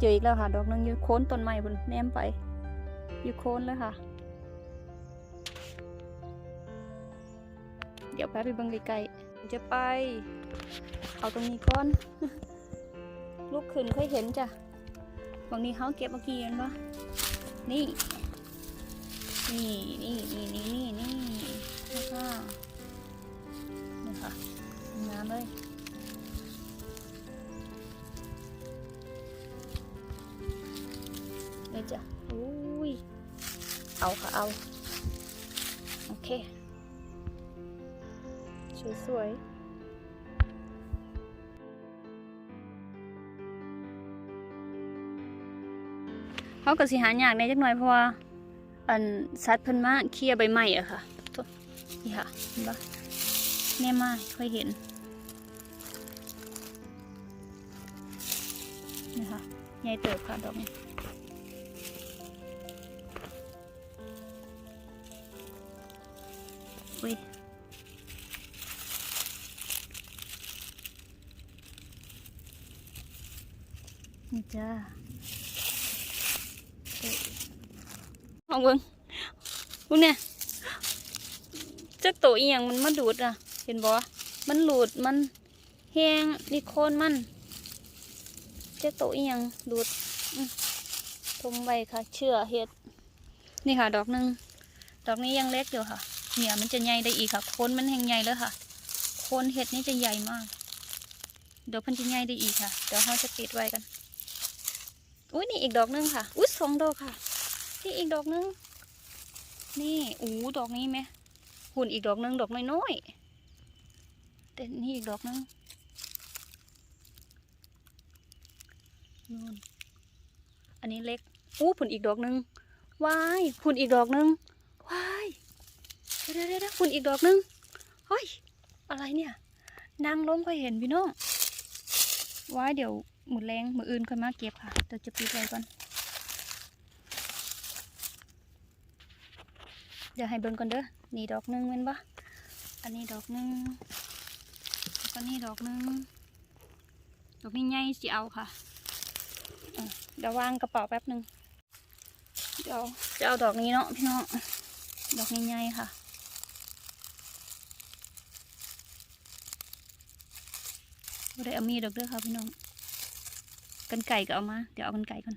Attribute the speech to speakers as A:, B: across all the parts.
A: เจออีกแล้วค่ะ ดอกนึงอยู่โคนต้นไม้บนแนมไป อยู่โคนเลยค่ะ เดี๋ยวแป๊บไปบิ่งไกลๆจะไป เอาตรงนี้ก่อน ลูกขึ้นเคยเห็นจ้ะบางนี้เขาเก็บเมื่อกี้เห็นปะนี่ นี่นี่นี่นี่นี่นี่แล้วก็นี่ค่ะงามเลย เอา โอเค สวยๆเขาก็สิหายากในจักหน่อยเพราะว่าอันสัตว์เพิ่นมาเคลียใบไม้อะค่ะนี่ค่ะเห็นปะแน่มาเคยเห็นนี่ค่ะใหญ่เติบค่ะดอกนี้ อุ้ยนี่จ้าลองเบิ่งพวกเนี่ยจักตัวอีหยังมันมาดูดอะ เห็นบ่มันหลุดมันแห้งนี่โคนมันจักตัวอีหยังดูดทมไว้ค่ะ เชื่อเห็ด นี่ค่ะ ดอกหนึ่งดอกนี้ยังเล็กอยู่ค่ะ เนี่ยมันจะใหญ่ได้อีกค่ะโคนมันแห้งใหญ่แล้วค่ะ โคนเห็ดนี่จะใหญ่มาก เดี๋ยวพันจะใหญ่ได้อีกค่ะ เดี๋ยวเราจะปิดไว้กัน อุ้ยนี่อีกดอกหนึงค่ะ อุ้ยสองดอกค่ะ นี่อีกดอกหนึง นี่อู้ดอกนี้ไหมหุ่นอีกดอกหนึงดอกน้อยๆแต่นี่อีกดอกหนึงนู่นอันนี้เล็กอู้ผุนอีกดอกหนึงว้ายผุนอีกดอกหนึงว้าย เดี๋ยวเดี๋ยวเดี๋ยวผุนอีกดอกหนึงเฮ้ย อะไรเนี่ยนางล้มค่อยเห็นพี่น้องว้าเดี๋ยวหมุดแรงมืออื่นค่อยมาเก็บค่ะเดี๋ยวจะปิดไว้ก่อนเดี๋ยวให้เบิ่งก่อนเด้อนี่ดอกหนึงแม่นปะอันนี้ดอกหนึงแล้วก็นี่ดอกหนึงดอกนี้ใหญ่สิเอาค่ะเดี๋ยววางกระเป๋าแป๊บหนึ่งเดี๋ยวจะเอาดอกนี้เนาะพี่น้องดอกนี้ใหญ่ค่ะ บ่ได้เอามีดอกเด้อค่ะพี่น้องกันไก่ก็เอามา เดี๋ยวเอากันไก่ก่อน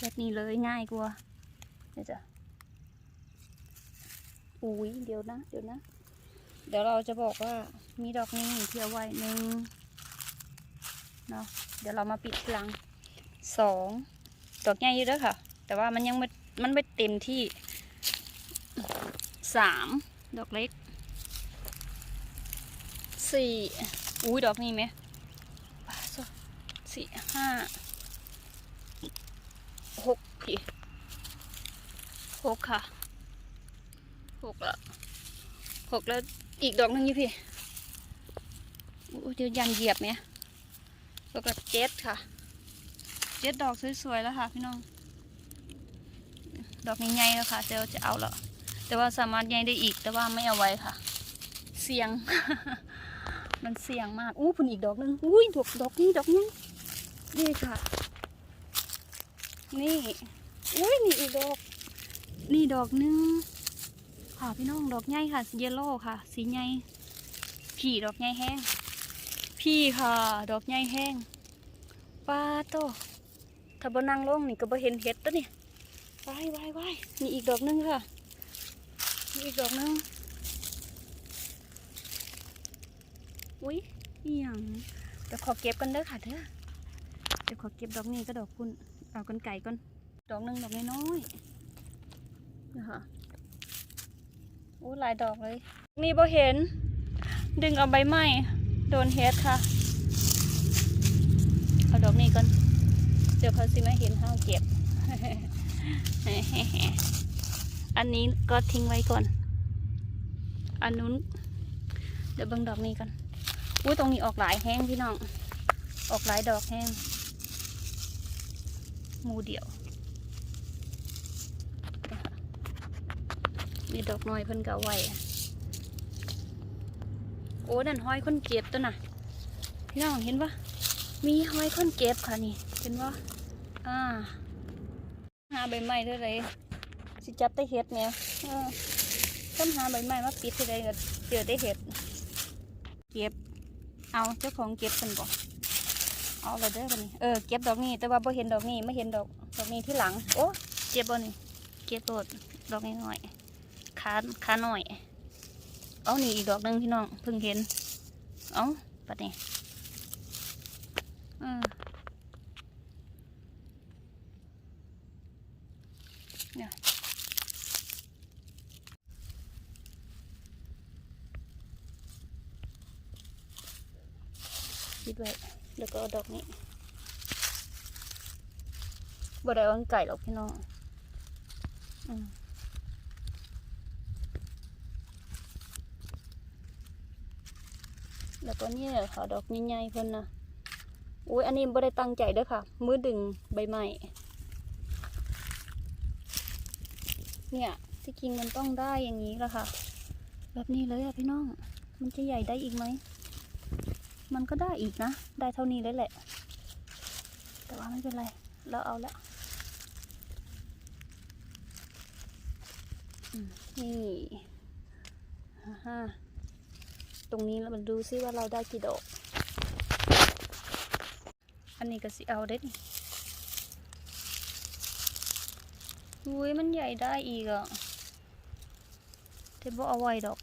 A: แบบนี้เลยง่ายกว่าเดี๋ยวจะอุ้ยเดี๋ยวนะ เดี๋ยวนะ เดี๋ยวเราจะบอกว่ามีดอกนี้เที่เอาไว้หนึ่งเนาะเดี๋ยวเรามาปิดหลังสองดอกใหญ่อยู่เด้วยค่ะ แต่ว่ามันยังไม่มันไม่เต็มที่สามดอกเล็ก สี่อุ้ยดอกนี้ไหมสี่ห้าหกพี่หกค่ะหกละหกแล้วอีกดอกหนึงยี่พี่อู้เดี๋ยวยันเหยียบไหมแล้วก็เจ็ดค่ะเจ็ดดอกสวยๆแล้วค่ะพี่น้อง ดอกใหญ่ๆแล้วค่ะเดี๋ยวจะเอาล้วแต่ว่าสามารถใหญ่ได้อีกแต่ว่าไม่เอาไว้ค่ะ เสียง มันเสียงมาก อู้พุ่นอีกดอกหนึง อุ้ยดอกดอกนี้ดอกนี้นี่ค่ะ นี่ อุ้ยนี่อีกดอก นี่ดอกหนึง ค่ะพี่น้องดอกใหญ่ค่ะเยลโล่ค่ะ สีใหญ่พี่ดอกใหญ่แห้ง พี่ค่ะ ดอกใหญ่แห้งปลาโตถ้าบนั่งลงนี่ก็บ่เห็นเห็ดตัวนี่ว้ายว้ายว้ายนี่อีกดอกหนึงค่ะ นี่อีกดอกหนึง อุ้ยอหย่างเดี๋ยวขอเก็บกันเด้อค่ะเด้อเดี๋ยวขอเก็บดอกนี้ก็ดอกคุณเอากันไก่ก่อนดอกหนึ่งดอกน้อยๆนะคะโอ้หลายดอกเลย นี่บ่เห็น ดึงเอาใบไม้โดนเฮ็ดค่ะเอาดอกนี้ก่อนเดี๋ยวเขาสิมาเห็นห้าเก็บ อันนี้ก็ทิ้งไว้ก่อน อันนู้น เดี๋ยวเบิ่งดอกนี้ก่อน อุ้ยตรงนี้ออกหลายแห้งพี่น้อง ออกหลายดอกแห้งมูเดียวมีดอกน้อยเพิ่นก็เอาไว้โอ้นั่นห้อยคนเก็บตัวน่ะ พี่น้องเห็นปะมีหอยคนเก็บค่ะนี่ เห็นว่าอ่าหาใบไม้เท่าไรสิจับได้เห็ดเนี่ยเออต้นหาใบไม้มาปิดเท่าไรก็เจอได้เห็ด เก็บ เอาเจ้าของเก็บกันก่อนเอาเราเด้อบันนี้เออเก็บดอกนี้แต่ว่าบ่เห็นดอกนี้ไม่เห็นดอกดอกนี้ที่หลัง โอ้เก็บบ่นี่เก็บโดดดอกน้อยขาขาหน่อย เอานี่อีกดอกหนึงพี่น้องเพิ่งเห็น เอาปัดนี้เออเนี่ย คิดไว้แล้วก็ดอกนี้บ่ได้เอาอันไก่หรอกพี่น้องอืมแล้วก็นี่ค่ะดอกใหญ่ๆเพิ่นนะอุ้ยอันนี้บ่ได้ตั้งใจด้อค่ะ มือดึงใบไม้เนี่ยที่จริงมันต้องได้อย่างนี้แหละค่ะ แบบนี้เลยอะพี่น้อง มันจะใหญ่ได้อีกไหม มันก็ได้อีกนะ ได้เท่านี้เลยแหละ แต่ว่าไม่เป็นไร เราเอาละอืมนี่ฮ่าฮ่าตรงนี้เรามาดูซิว่าเราได้กี่ดอก อันนี้ก็สิเอาเด็ดนี่อุ้ยมันใหญ่ได้อีกอะแต่บ่เอาไว้ดอก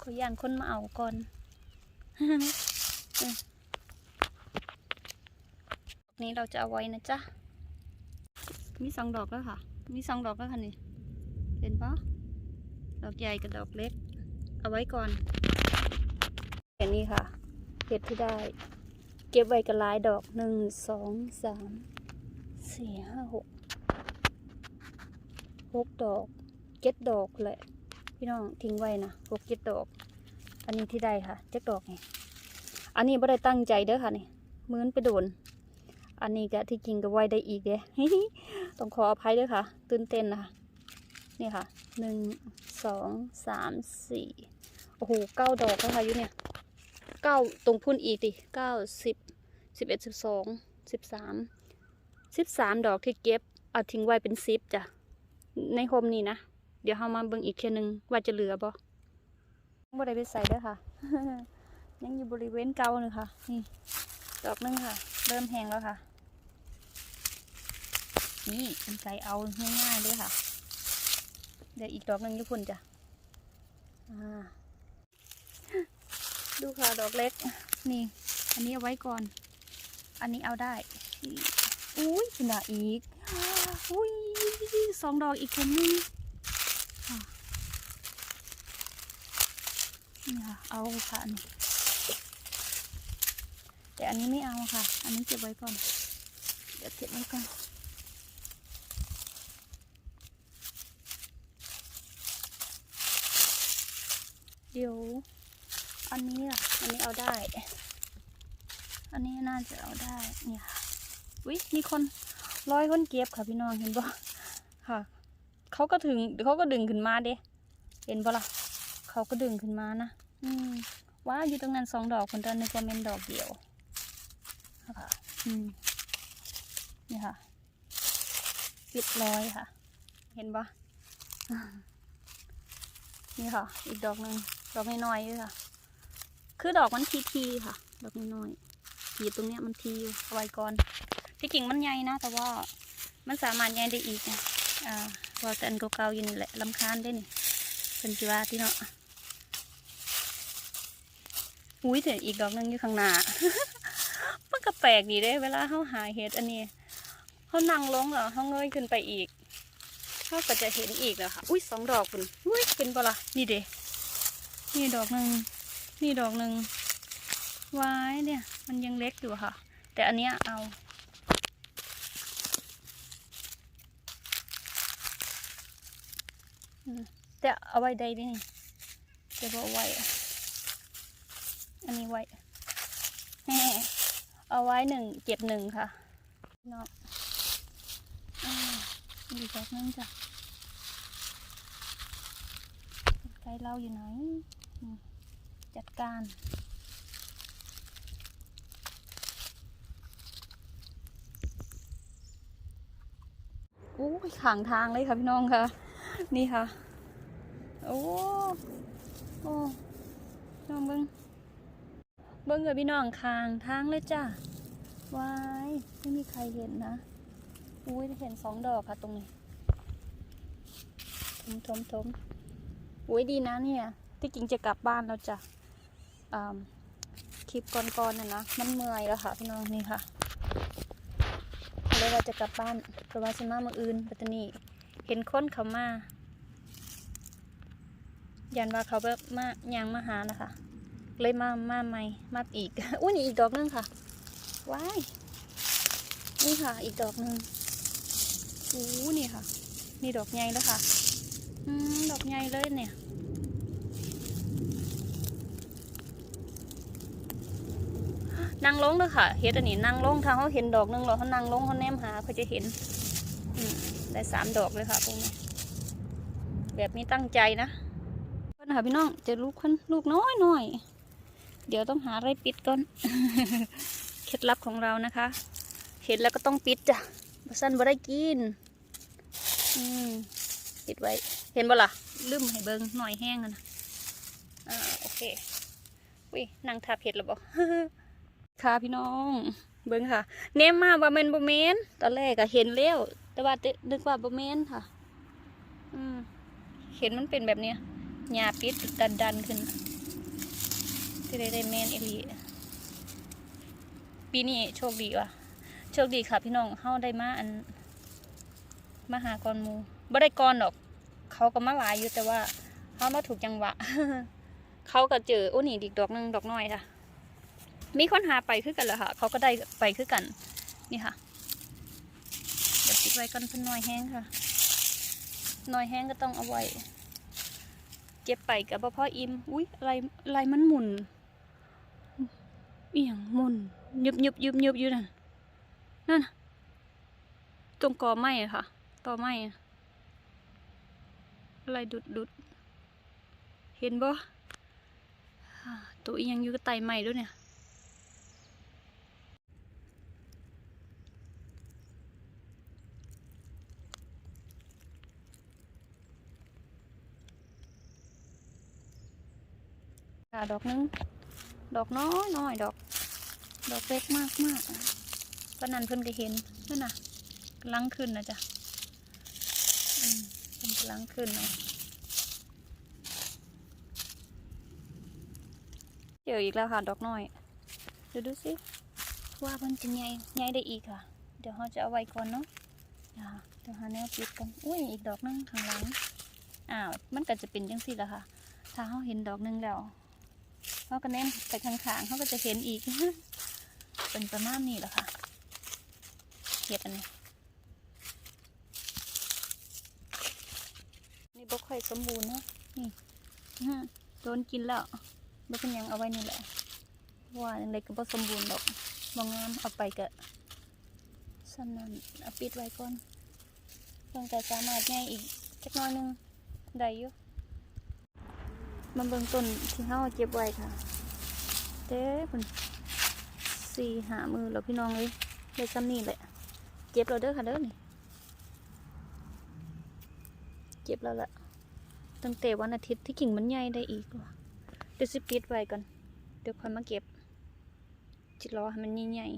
A: ขอย่างคนมาเอาก่อน นี้เราจะเอาไว้นะจ๊ะ มีสองดอกแล้วค่ะ มีสองดอกแล้วค่ะนี่ เห็นปะดอกใหญ่กับดอกเล็ก เอาไว้ก่อนอันนี้ค่ะ เห็ดที่ได้ เก็บไว้กับหลายดอกหนึ่งสองสามสี่ห้าหกหกดอกเจ็ดดอกแหละ พี่น้องทิ้งไว้นะหกเจ็ดดอก อันนี้ที่ได้ค่ะเจ็ดดอกนี่อันนี้ไม่ได้ตั้งใจเด้อค่ะนี่เหมือนไปโดน อันนี้ก็ที่จริงก็ไว้ได้อีกเด้ต้องขออภัยด้วยค่ะ ตื่นเต้นนะคะนี่ค่ะหนึ่งสองสามสี่โอ้โหเก้าดอกแล้วค่ะยู่เนี่ยเก้าตรงพุ่นอีกดิเก้าสิบสิบเอ็ดสิบสองสิบสามสิบสามดอกที่เก็บ เอาทิ้งไว้เป็นซิปจ้ะในโฮมนี่นะ เดี๋ยวเรามาเบิ่งอีกเทียหนึงว่าจะเหลือบ่ บ่ได้ไปใส่เด้อค่ะ ยังอยู่บริเวณเก่าเลยค่ะ นี่ ดอกหนึงค่ะ เริ่มแห้งแล้วค่ะ นี่เป็นไก่เอาง่ายๆเลยค่ะ เดี๋ยวอีกดอกหนึ่งญี่ปุ่นจ้ะดูค่ะดอกเล็ก นี่ อันนี้เอาไว้ก่อน อันนี้เอาได้อุ้ยคุณดาอีกอุ้ยสองดอกอีกคนนึงค่ะ นี่ค่ะ เอาค่ะอันนี้แต่อันนี้ไม่เอาค่ะ อันนี้เก็บไว้ก่อน เดี๋ยวเก็บไว้ก่อนเดี๋ยว อันนี้อะ อันนี้เอาได้ อันนี้น่าจะเอาได้ เนี่ยค่ะวิมีคนร้อยคนเก็บค่ะพี่น้องเห็นบ่ค่ะ เขาก็ถึงเขาก็ดึงขึ้นมาเด้เห็นบ่ล่ะ เขาก็ดึงขึ้นมานะ อืมว่าอยู่ตรงนั้นสองดอกคนเดินนึกว่าเป็นดอกเดียวค่ะอืมนี่ค่ะปิดร้อยค่ะ เห็นปะอ่านี่ค่ะ อีกดอกหนึ่งดอกน้อยๆด้วยค่ะ คือดอกมันทีทีๆค่ะ ดอกน้อยๆขีดตรงเนี้ยมันทีอยู่เอาไว้ก่อนที่กิ่งมันใหญ่นะ แต่ว่ามันสามารถใหญ่ได้อีกนะอ่าว่าแต่อันเก่าๆอยู่นี่แหละลำคาญได้นี่เป็นจีว่าที่เนาะ อุ้ยแต่อีกดอกนึงอยู่ข้างหน้า มันก็แปลกดีเด้ เวลาเขาหาเห็ดอันนี้เขานั่งลงแล้วเขาเงยขึ้นไปอีกเขาก็จะเห็นอีกแล้วค่ะ อุ้ยสองดอกคุณอุ้ยเป็นปะล่ะนี่เด้นี่ดอกหนึ่งนี่ดอกหนึ่งวายเนี่ย มันยังเล็กอยู่ค่ะ แต่อันเนี้ยเอาแต่เอาไว้ได้ดินี่จะบอกไว้ อันนี้ไว้แม่เอาไว้หนึ่งเก็บหนึ่งค่ะเนาะอีกแบบนึงจ้ะใครเล่าอยู่ไหน จัดการอู้ขางทางเลยค่ะพี่น้องค่ะ นี่ค่ะ โอ้ โอ้น้องเบิง เบิ้งกับพี่น้องคางทางเลยจ้ะวายไม่มีใครเห็นนะอุ้ยเห็นสองดอกค่ะตรงนี้ทมทมทมอุ้ยดีนะเนี่ย ที่จริงจะกลับบ้านแล้วจ้ะอ่าคลิปก่อนๆน่ะนะมันเมื่อยแล้วค่ะพี่น้องนี่ค่ะเลยว่าจะกลับบ้านเพราะว่าฉันมามืออื่นปัตตานีเห็นคนเขามา ยันว่าเขาแบบมายางมาหานะคะ เลยมามาใหม่มาอีกอุ้ยนี่อีกดอกนึงค่ะว้ายนี่ค่ะ อีกดอกนึงอู้นี่ค่ะ นี่ดอกใหญ่แล้วค่ะอืมดอกใหญ่เลยเนี่ยนางลงเลยค่ะเฮ็ดอันนี้นางลงถ้าเขาเห็นดอกนึงเราเขานางลงเขาแนมหาเขาจะเห็นอืได้สามดอกเลยค่ะตรงนี้แบบนี้ตั้งใจนะก่อนค่ะพี่น้องจะลูกคนลูกน้อยหน้อย เดี๋ยวต้องหาอะไรปิดก่อน เคล็ดลับของเรานะคะ เห็นแล้วก็ต้องปิดจ้ะบสั้นบ่ได้กิน อืมปิดไว้ เห็นบ่ล่ะลืมให้เบิงหน่อยแห้งอะนะอ่าโอเควินั่งทับเห็ดแล้วบอกค่ะพี่น้อง เบิงค่ะเนมมาว่าแมนบ่แมนตอนแรกก็เห็นแล้วแต่ว่านึกว่าบ่แมนค่ะ อืมเห็นมันเป็นแบบเนี้ยหญ้าปิดดันดันขึ้น ได้ได้แมนเอหลีปีนี้โชคดีว่ะ โชคดีค่ะพี่น้องเฮาได้มาอันมาหากรมูบ่ได้กรดอก เขาก็มาหลายอยู่แต่ว่าเฮามาถูกจังหวะ เขาก็เจอโอ้นี่อีกดอกนึงดอกน้อยค่ะ มีคนหาไปคือกันเหรอค่ะ เขาก็ได้ไปคือกัน นี่ค่ะเดี๋ยวปิดไว้ก่อนเพิ่นน้อยแห้งค่ะน้อยแห้งก็ต้องเอาไว้เก็บไปกับพ่ออิ่ม อุ้ยอะไรอะไรมันหมุน เอียงมุนยุบยุบยุบยุบอยู่นั่นนั่นตรงกอไม้ค่ะตอไม้อะไรดุดดุดเห็นบ่ตัวเอียงอยู่กับไตไม้ด้วยเนี่ยค่ะดอกหนึง ดอกน้อยน้อยดอก ดอกเล็กมากมากอะตอนนั้นเพิ่นก็เห็นนั่นน่ะกำลังขึ้นนะจ๊ะเพิ่นกำลังขึ้นเนาะเจออีกแล้วค่ะดอกน้อยเดี๋ยวดูสิว่าเพิ่นจะใหญ่ใหญ่ได้อีกค่ะ เดี๋ยวเราจะเอาไว้ก่อนเนาะเดี๋ยวเดี๋ยวหาแนวปิดกันอุ้ยอีกดอกนึงข้างหลังอ้าวมันก็จะเป็นจังซี่ละค่ะ ถ้าเราเห็นดอกหนึงแล้วเขาก็แนมไปข้างๆเขาก็จะเห็นอีก เป็นประมาณนี้แหละค่ะเห็ดอันนี้ นี่บกค่อยสมบูรณ์นะนี่อื้อหือโดนกินแล้วบกเป็นยังเอาไว้นี่แหละว่าอย่างไรก็บ่สมบูรณ์ดอกบางงามเอาไปกะสนันเอาปิดไว้ก่อนเพิ่งแต่สามารถง่อีกจักน้อยนึงได้อยู่มันเบิ่งต้นที่เขาเก็บไว้ค่ะเด้คุณ สี่หามือแล้วพี่น้องเลยได้ซ้ำนี่แหละเก็บเราเด้อค่ะเด้อนี่เก็บแล้วแหละตั้งแต่วันอาทิตย์ที่กิ่งมันใหญ่ได้อีกเดี๋ยวสิปิดไว้ก่อน เดี๋ยวค่อยมาเก็บ จิรอให้มันใหญ่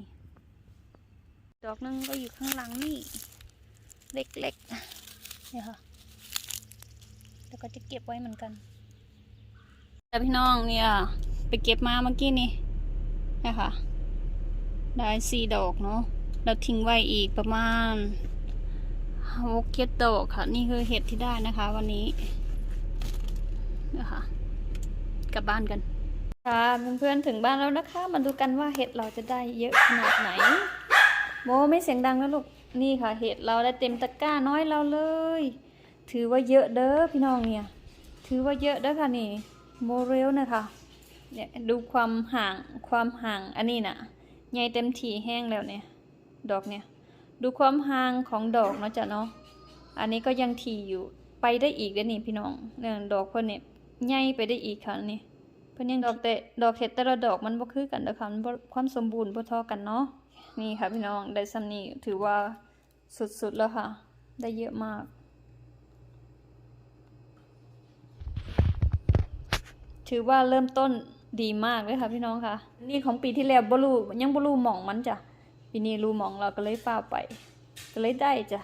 A: ๆ ดอกนึงก็อยู่ข้างหลังนี่ เล็กๆเนี่ยค่ะแล้วก็จะเก็บไว้เหมือนกัน แต่พี่น้องเนี่ย ไปเก็บมาเมื่อกี้นี่นะคะ ได้สี่ดอกเนาะแล้วทิ้งไว้อีกประมาณหกเจ็ดดอกค่ะ นี่คือเห็ดที่ได้นะคะ วันนี้นะคะกลับบ้านกัน ค่ะเพื่อนๆถึงบ้านแล้วนะคะ มาดูกันว่าเห็ดเราจะได้เยอะขนาดไหนโมไม่เสียงดังนะลูกนี่ค่ะ เห็ดเราได้เต็มตะกร้าน้อยเราเลย ถือว่าเยอะเด้อพี่น้องเนี่ย ถือว่าเยอะเด้อค่ะนี่โมเรลนะคะเนี่ยดูความห่างความห่างอันนี้น่ะ ใหญ่เต็มทีแห้งแล้วเนี่ย ดอกเนี่ย ดูความห่างของดอกเนาะจ้ะเนาะ อันนี้ก็ยังทีอยู่ ไปได้อีกเด้นี่พี่น้องเนี่ยดอกเพิ่นเนี่ยใหญ่ไปได้อีกค่ะนี่ เพิ่นยังดอกแต่ดอกเห็ดแต่ละดอกมันบ่คือกันเด้อค่ะมันความสมบูรณ์บ่เท่ากันเนาะ นี่ค่ะพี่น้องได้ซ้ำนี้ถือว่าสุดๆแล้วค่ะ ได้เยอะมาก ถือว่าเริ่มต้น ดีมากเลยค่ะพี่น้องค่ะ นี่ของปีที่แล้วบลูยังบลูหมองมันจ้ะปีนี้รูหมองเราก็เลยฟ้าไป ก็เลยได้จ้ะ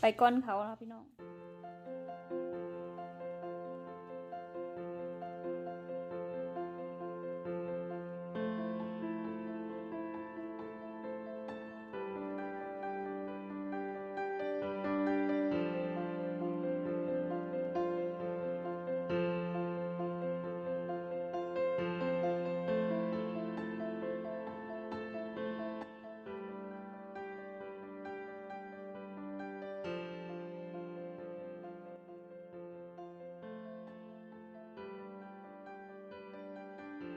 A: ไปก้อนเขาแล้วพี่น้อง